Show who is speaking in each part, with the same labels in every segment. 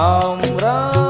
Speaker 1: आ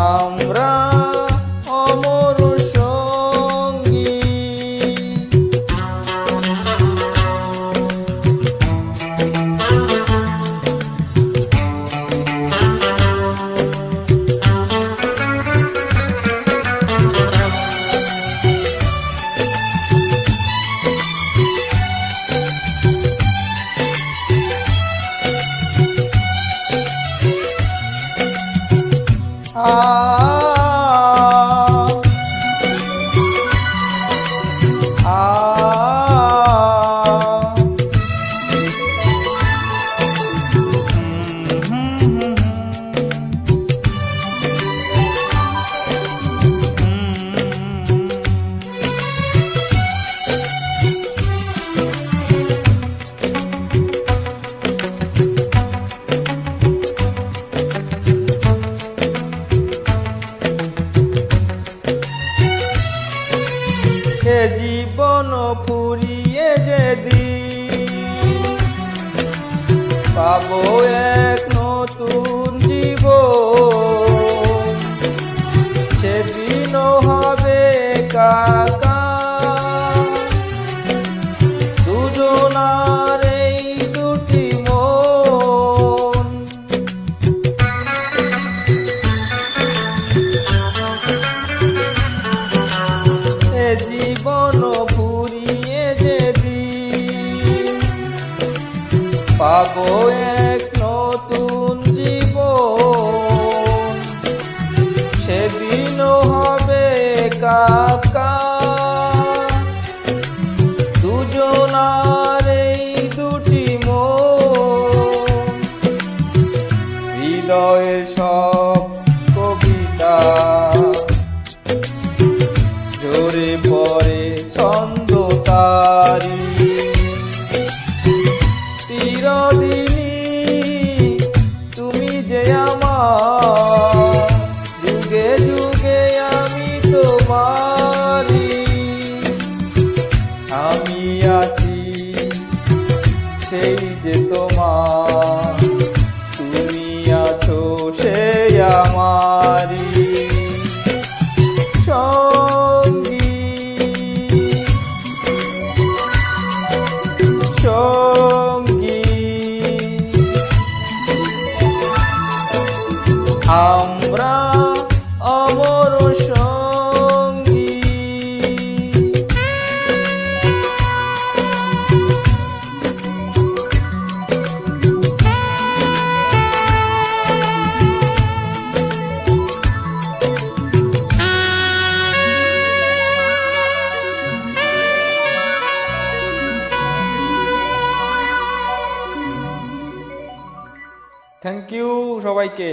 Speaker 1: amor Ah. সে জীবন ফুরিয়ে যেদি। পাবো এক নতুন জীব সেদিনও হবে কাকা হৃদয়ে সব কবিতা। ঝরে পড়ে ছন্দ তারি। তুমি যে আমার, যুগে যুগে আমি তোমারি আমি আছি সেই যে তোমার সবাইকে।